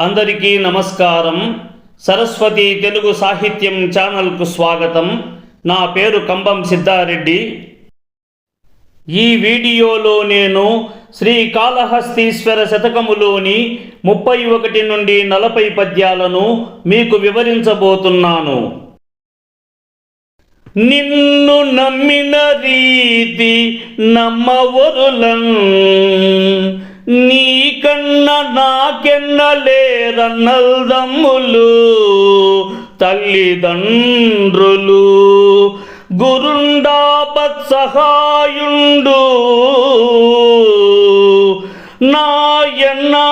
అందరికీ నమస్కారం. సరస్వతి తెలుగు సాహిత్యం ఛానల్కు స్వాగతం. నా పేరు కంబం సిద్ధారెడ్డి. ఈ వీడియోలో నేను శ్రీ కాళహస్తీశ్వర శతకములోని ముప్పై ఒకటి నుండి నలభై పద్యాలను మీకు వివరించబోతున్నాను. నిన్ను నమ్మిన రీతి నమ్మవరులం. నీకన్న నాకెన్నలేరన్నల్దమ్ములు తల్లిదండ్రులు. గురుండాపత్ సహాయుండు నాయన్నా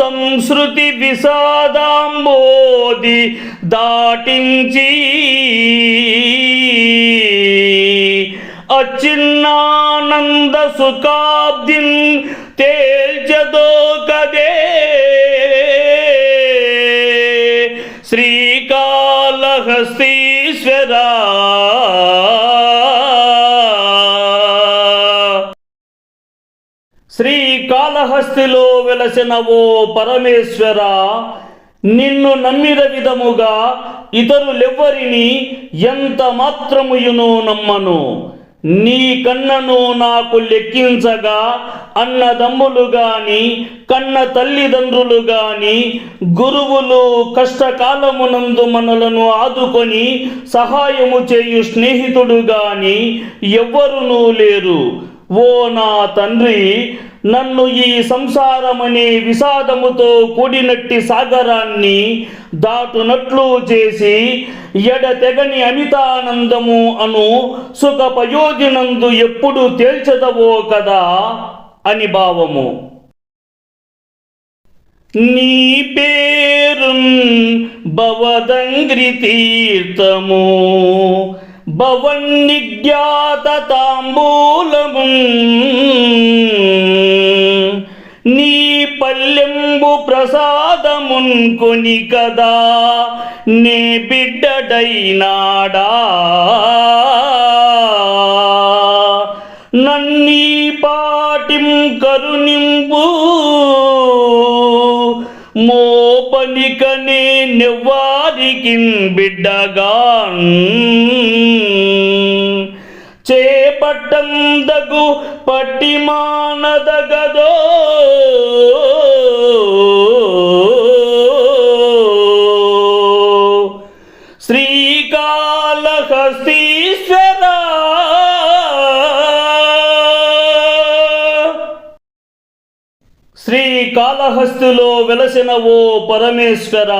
సంస్కృతి విషాదాంబోది దాటించి అచిన్నానంద సుఖాబ్దిన్ తేల్చదో కదే. శ్రీకాళహస్తీశ్వరా కాళహస్తిలో వెలసిన ఓ పరమేశ్వర నిన్ను నమ్మిన విధముగా ఇతరులెవ్వరిని ఎంత మాత్రముయును నమ్మను. నీ కన్నను నాకు లెక్కించగా అన్నదమ్ములు గాని కన్న తల్లిదండ్రులు గాని గురువులు కష్టకాలమునందు మనలను ఆదుకొని సహాయము చేయు స్నేహితుడు గాని ఎవ్వరునూ లేరు. ఓ నా తండ్రి నన్ను ఈ సంసారమనే విషాదముతో కూడినట్టి సాగరాన్ని దాటునట్లు చేసి ఎడతెగని అమితానందము అను సుఖపయోజనందు ఎప్పుడు తేల్చదవో కదా అని భావము. నీ పేరు భవదంగ్రి తీర్థము. భవన్నిజ్ఞాత తాంబూలము నీ పల్లెంబు ప్రసాదమున్కొని కదా నే బిడ్డడైనాడా? నన్నీ పాటిం కరుణింపు మోపనికనే నెవ్వారికి బిడ్డగాన్. చేపట్టందగు పట్టిమానదగదో శ్రీ శ్రీకాళహస్తిలో వెలసిన ఓ పరమేశ్వర.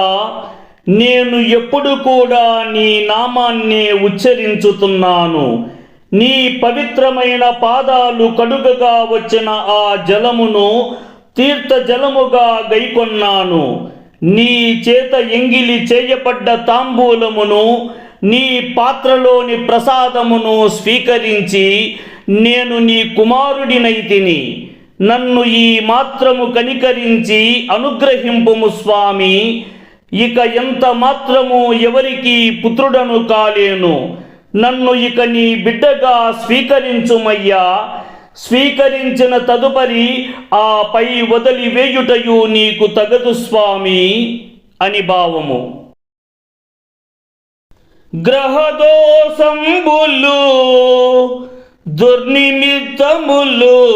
నేను ఎప్పుడు కూడా నీ నామాన్నే ఉచ్చరించుతున్నాను. నీ పవిత్రమైన పాదాలు కడుగగా వచ్చిన ఆ జలమును తీర్థ జలముగా గైకొన్నాను. నీ చేత ఎంగిలి చేయబడ్డ తాంబూలమును నీ పాత్రలోని ప్రసాదమును స్వీకరించి నేను నీ కుమారుడినైతిని నన్ను ఈ మాత్రము కనికరించి అనుగ్రహింపుము స్వామి. ఇక ఎంత మాత్రము ఎవరికి పుత్రుడను కాలేను. నన్ను ఇక నీ బిడ్డగా స్వీకరించుమయ్యా. స్వీకరించిన తదుపరి ఆ పై వదలి వేయుటయు నీకు తగదు స్వామి అని భావము. గ్రహదోషంబులు దుర్నిమిత్తములు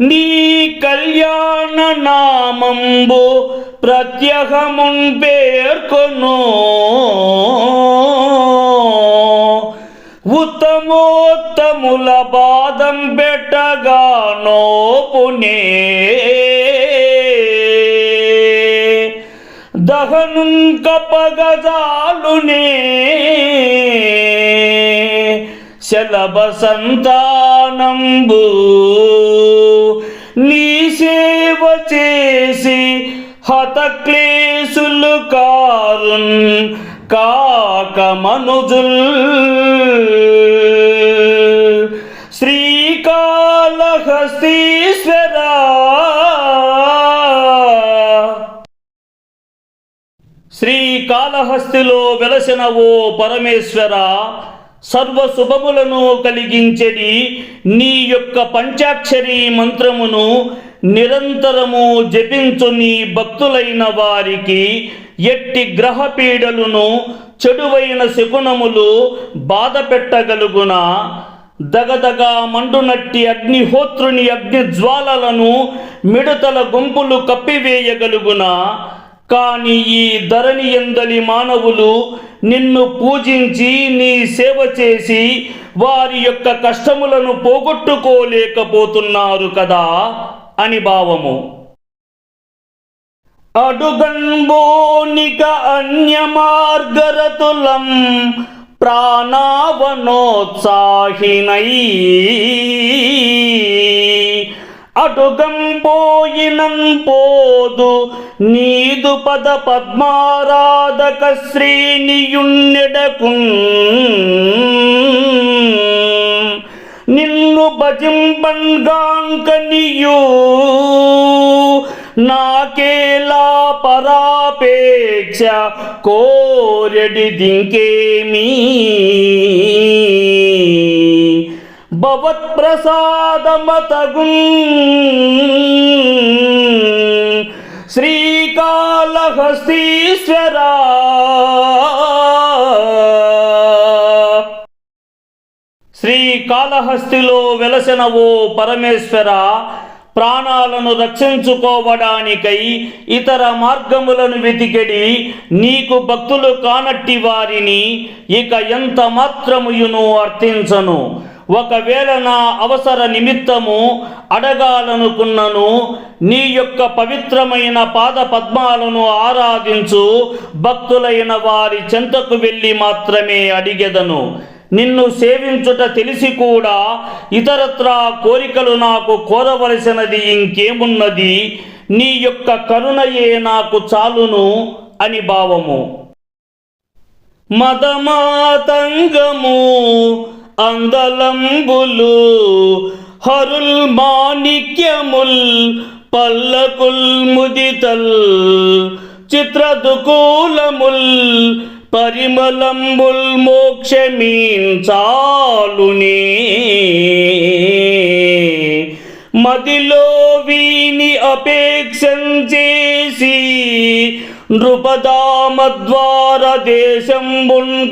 నీ కళ్యాణ నామంబు ప్రత్యహమున్ పేర్కొను. ఉత్తమోత్తముల బాదం పెట్టగా నోపునే. దహను కపగజాలునే శలభ సంతానంబు నీ సేవ చేసి హతక్లేశులు కారున్ కాక మనుజుల్. శ్రీకాళహస్తీశ్వర. శ్రీకాళహస్తిలో వెలసిన ఓ పరమేశ్వర. సర్వ శుభములను కలిగించేది నీ యొక్క పంచాక్షరి మంత్రమును నిరంతరము జపించు నీ భక్తులైన వారికి ఎట్టి గ్రహ పీడలను చెడువైన శకునములు బాధ పెట్టగలుగునా దగదగ మండునట్టి అగ్నిహోత్రుని అగ్ని జ్వాలలను మిడతల గుంపులు కప్పివేయగలుగునా? కానీ ఈ ధరణి ఎందలి మానవులు నిన్ను పూజించి నీ సేవ చేసి వారి యొక్క కష్టములను పోగొట్టుకోలేకపోతున్నారు కదా అని భావము. అడుగన్బోనిక అన్య మార్గరతులం ప్రాణావనోత్సాహినై. అటుగం పోయినం పోదు నీదు పద పద్మారాధక శ్రీనియున్నెడకు నిన్ను భజింపన్గాంకనియు నాకేలా పరాపేక్ష కోరెడి దింకేమీ. భవత్ప్రసాదమతగు శ్రీకాళహస్తీశ్వరా శ్రీకాళహస్తిలో వెలసిన ఓ పరమేశ్వర ప్రాణాలను రక్షించుకోవడానికై ఇతర మార్గములను వెతికెడి నీకు భక్తులు కానట్టి వారిని ఇక ఎంత మాత్రముయును అర్థించను. ఒకవేళ నా అవసర నిమిత్తము అడగాలనుకున్నను నీ యొక్క పవిత్రమైన పాద పద్మాలను ఆరాధించు భక్తులైన వారి చెంతకు వెళ్ళి మాత్రమే అడిగెదను. నిన్ను సేవించుట తెలిసి కూడా ఇతరత్రా కోరికలు నాకు కోరవలసినది ఇంకేమున్నది? నీ యొక్క కరుణయే నాకు చాలును అని భావము. మదమాతంగము అందలంబులు హరుల్ మాణిక్యముల్ పల్లకుల్ ముదితల్ చిత్రదుకూలముల్ పరిమళంబుల్ మోక్షమీంచాలునే మదిలో వీని అపేక్షం చేసి నృపదామద్వార దేశం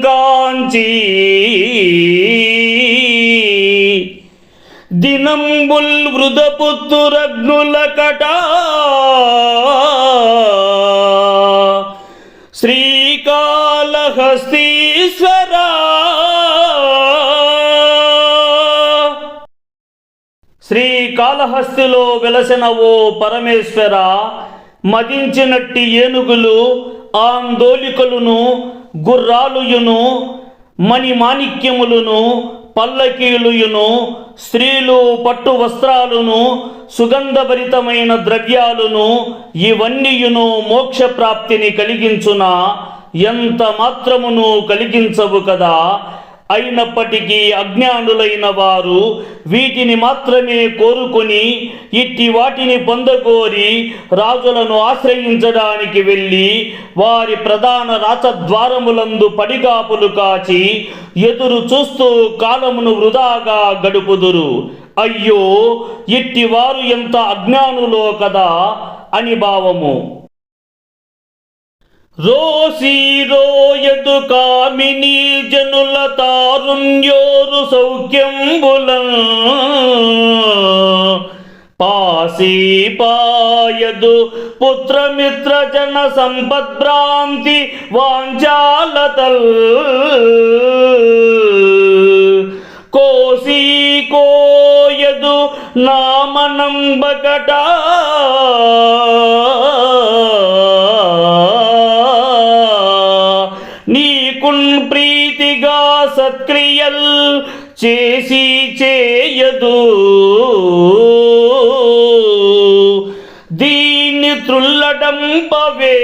కాంచి దినంబుల్ వృదపుత్తురగ్నుల కటా శ్రీకాళహస్తీశ్వరా శ్రీకాళహస్తిలో వెలసిన ఓ పరమేశ్వర మదించినట్టి ఏనుగులు ఆందోళికలను గుర్రాలుయును మణిమాణిక్యములను పల్లకీలుయును స్త్రీలు పట్టు వస్త్రాలను సుగంధభరితమైన ద్రవ్యాలను ఇవన్నీయును మోక్ష ప్రాప్తిని ఎంత మాత్రమును కలిగించవు కదా? అయినప్పటికీ అజ్ఞానులైన వారు వీటిని మాత్రమే కోరుకొని ఇట్టి వాటిని పొందగోరి రాజులను ఆశ్రయించడానికి వెళ్ళి వారి ప్రధాన రాచద్వారములందు పడిగాపులు కాచి ఎదురు చూస్తూ కాలమును వృధాగా గడుపుదురు. అయ్యో ఇట్టి వారు ఎంత అజ్ఞానులో కదా అని భావము. రోసిరోయదు కామిని జనుల తారుణ్యోరు సౌఖ్యంబుల. పాసి పాయదు పుత్రమిత్ర జన సంపద్భ్రాంతి వాంఛాలతల్. కోసి కోయదు నామనం బకటా సత్క్రియల్ చేసి చేయదు. దీన్ని త్రుల్లడంపవే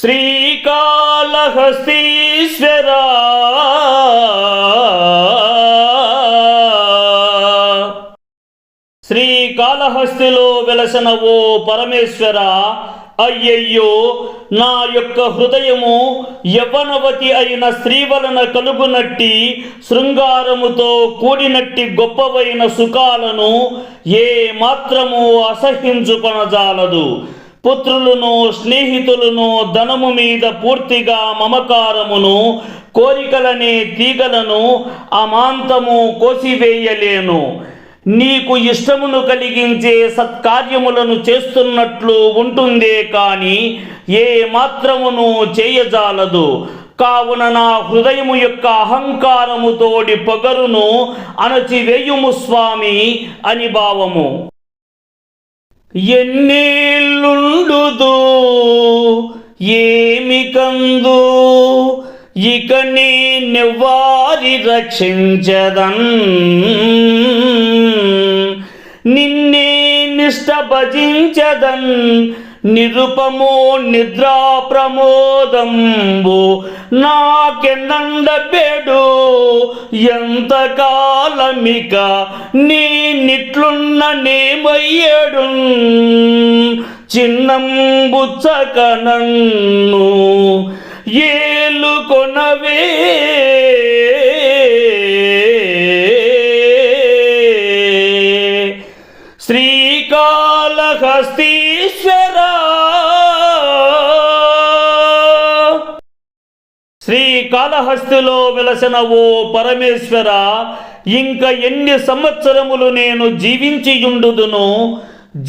శ్రీకాళహస్తీశ్వరా. శ్రీకాళహస్తిలో వెలసిన ఓ పరమేశ్వర. అయ్యయ్యో నా యొక్క హృదయము యవనవతి అయిన స్త్రీ వలన కలుగునట్టి శృంగారముతో కూడినట్టి గొప్పవైన సుఖాలను ఏ మాత్రము అసహించుకొనజాలదు. పుత్రులను స్నేహితులను ధనము మీద పూర్తిగా మమకారమును కోరికలనే తీగలను అమాంతము కోసివేయలేను. నీకు ఇష్టమును కలిగించే సత్కార్యములను చేస్తున్నట్లు ఉంటుందే కాని ఏ మాత్రమును చేయజాలదు. కావున నా హృదయము యొక్క అహంకారముతోడి పొగరును అణచివేయుము స్వామి అని భావము. ఎన్నేళ్ళుండుదు? ఏమి కందు ఇక నెవ్వారి రక్షించదన్ నిన్నే నిష్ట భజించదన్ నిరుపమో నిద్రా ప్రమోదంబు. నాకెన్నండబెడు ఎంత కాలమిక నీ నిట్లున్న నేమయ్యడు చిన్నంబుచ్చక నన్ను కాళహస్తిలో వెలసిన ఓ పరమేశ్వర ఇంక ఎన్ని సంవత్సరములు నేను జీవించియుండుదును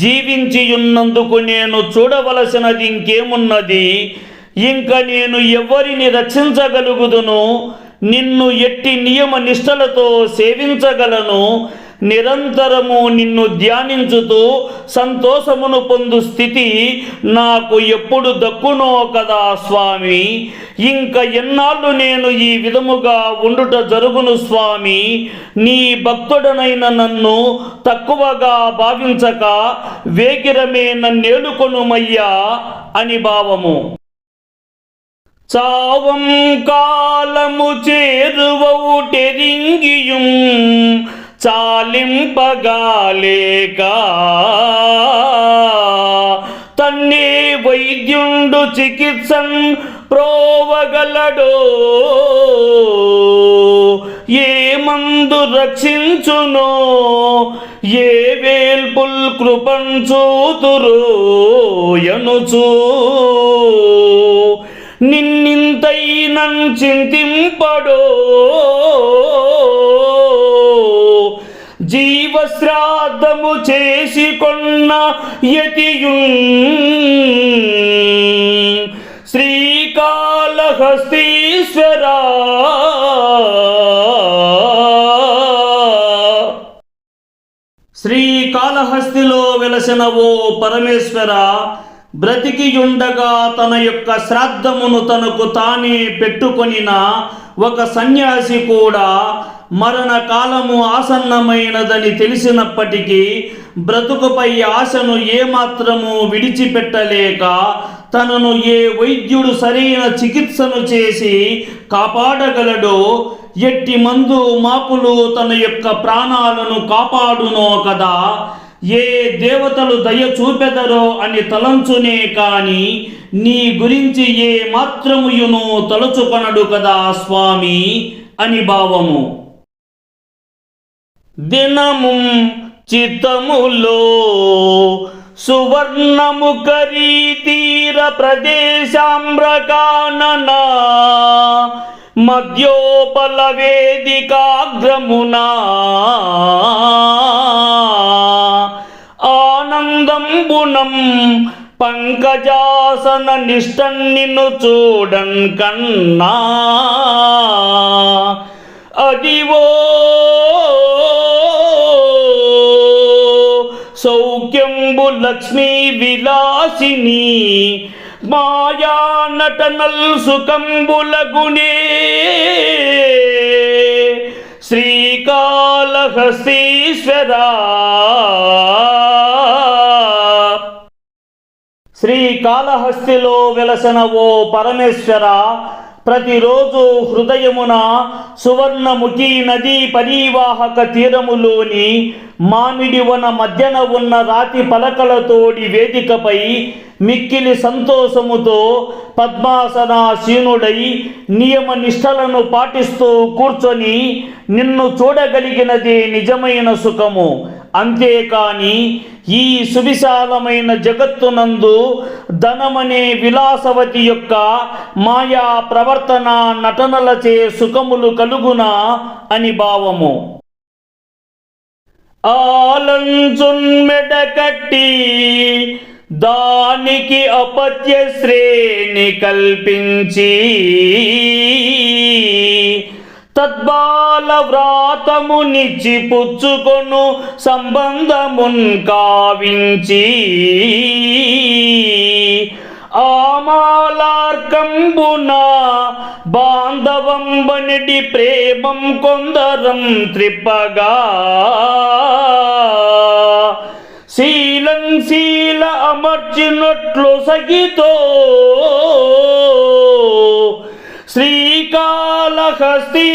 జీవించియున్నందుకు నేను చూడవలసినది ఇంకేమున్నది? ఇంక నేను ఎవరిని రక్షించగలుగుదును నిన్ను ఎట్టి నియమ నిష్టలతో సేవించగలను నిరంతరము నిన్ను ధ్యానించుతూ సంతోషమును పొందు స్థితి నాకు ఎప్పుడు దక్కునో కదా స్వామి. ఇంక ఎన్నాళ్ళు నేను ఈ విధముగా ఉండుట జరుగును స్వామి. నీ భక్తుడనైన నన్ను తక్కువగా భావించక వేగిరమే నన్నేలుకొనుమయ్యా అని భావము. చావం కాలము చేరువౌటెరింగియుం చాలింపగాలేక తన్నే వైద్యుండు చికిత్సన్ ప్రోవగలడో. ఏ మందు రక్షించునో ఏ వేల్పుల్ కృపం చూతురు ఎనుచూ. నిన్నింతైనం చింతింపడో. జీవశ్రాద్ధము చేసి కొన్న యతియున్ శ్రీకాళహస్తీశ్వరా. శ్రీకాళహస్తిలో వెలసిన ఓ పరమేశ్వర బ్రతికియుండగా తన యొక్క శ్రాద్ధమును తనకు తానే పెట్టుకొనిన ఒక సన్యాసి కూడా మరణకాలము ఆసన్నమైనదని తెలిసినప్పటికీ బ్రతుకుపై ఆశను ఏమాత్రము విడిచిపెట్టలేక తనను ఏ వైద్యుడు సరైన చికిత్సను చేసి కాపాడగలడో ఎట్టి మందు మాపులు తన యొక్క ప్రాణాలను కాపాడునో కదా. ఏ దేవతలు దయ చూపెదరో అని తలంచునే కాని నీ గురించి ఏ మాత్రముయును తలుచుకొనడు కదా స్వామి అని భావము. దినము చిత్తములో సువర్ణము కరీతీర మద్యోపల మధ్యోపల శంభునం పంకజాసన నిష్టన్ నిన్ను చూడన్ కన్నా. అదివో సౌఖ్యంబు లక్ష్మీ విలాసిని మాయా నటనల్ సుఖంబులగునే శ్రీకాళహస్తీశ్వరా. శ్రీకాళహస్తిలో వెలసిన ఓ పరమేశ్వర ప్రతిరోజు హృదయమున సువర్ణముఖి నదీ పరీవాహక తీరములోని మామిడి వన మధ్యన ఉన్న రాతి పలకలతోడి వేదికపై మిక్కిలి సంతోషముతో పద్మాసనాశీనుడై నియమ నిష్టలను పాటిస్తూ కూర్చొని నిన్ను చూడగలిగినదే నిజమైన సుఖము. అంతేకాని ఈ సువిశాలమైన జగత్తునందు ధనమనే విలాసవతి యొక్క మాయా ప్రవర్తన నటనలచే సుఖములు కలుగునా అని భావము. ఆలంచున్మెడ కట్టి దానికి అపత్య శ్రేణి కల్పించి తద్బాల వ్రాతమునిచ్చి పుచ్చుకొను సంబంధమున్ కావించి. ఆమాలార్కంబున బాంధవంబనిడి ప్రేమం కొందరం త్రిప్పగా. శీలం శీల అమర్చినట్లు సగితో శ్రీ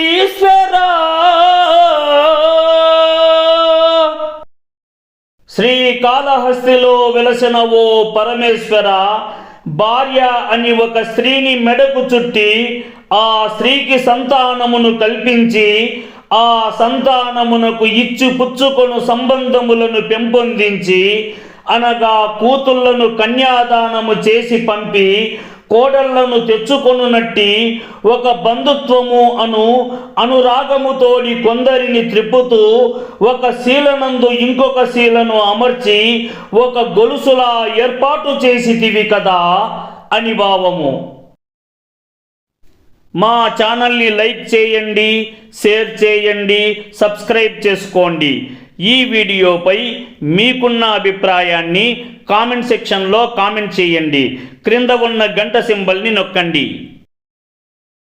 శ్రీకాళహస్తిలో వెలసిన ఓ పరమేశ్వర భార్య అని ఒక స్త్రీని మెడకు చుట్టి ఆ స్త్రీకి సంతానమును కల్పించి ఆ సంతానమునకు ఇచ్చు పుచ్చుకొను సంబంధములను పెంపొందించి అనగా కూతుళ్ళను కన్యాదానము చేసి పంపి కోడళ్ళను తెచ్చుకొనున్నట్టి ఒక బంధుత్వము అను అనురాగముతోడి కొందరిని త్రిప్పుతూ ఒక శీలనందు ఇంకొక శీలను అమర్చి ఒక గొలుసులా ఏర్పాటు చేసితివి కదా అని భావము. మా ఛానల్ని లైక్ చేయండి షేర్ చేయండి సబ్స్క్రైబ్ చేసుకోండి. ఈ వీడియోపై మీకున్న అభిప్రాయాన్ని కామెంట్ సెక్షన్లో కామెంట్ చేయండి. క్రింద ఉన్న గంట సింబల్ని నొక్కండి.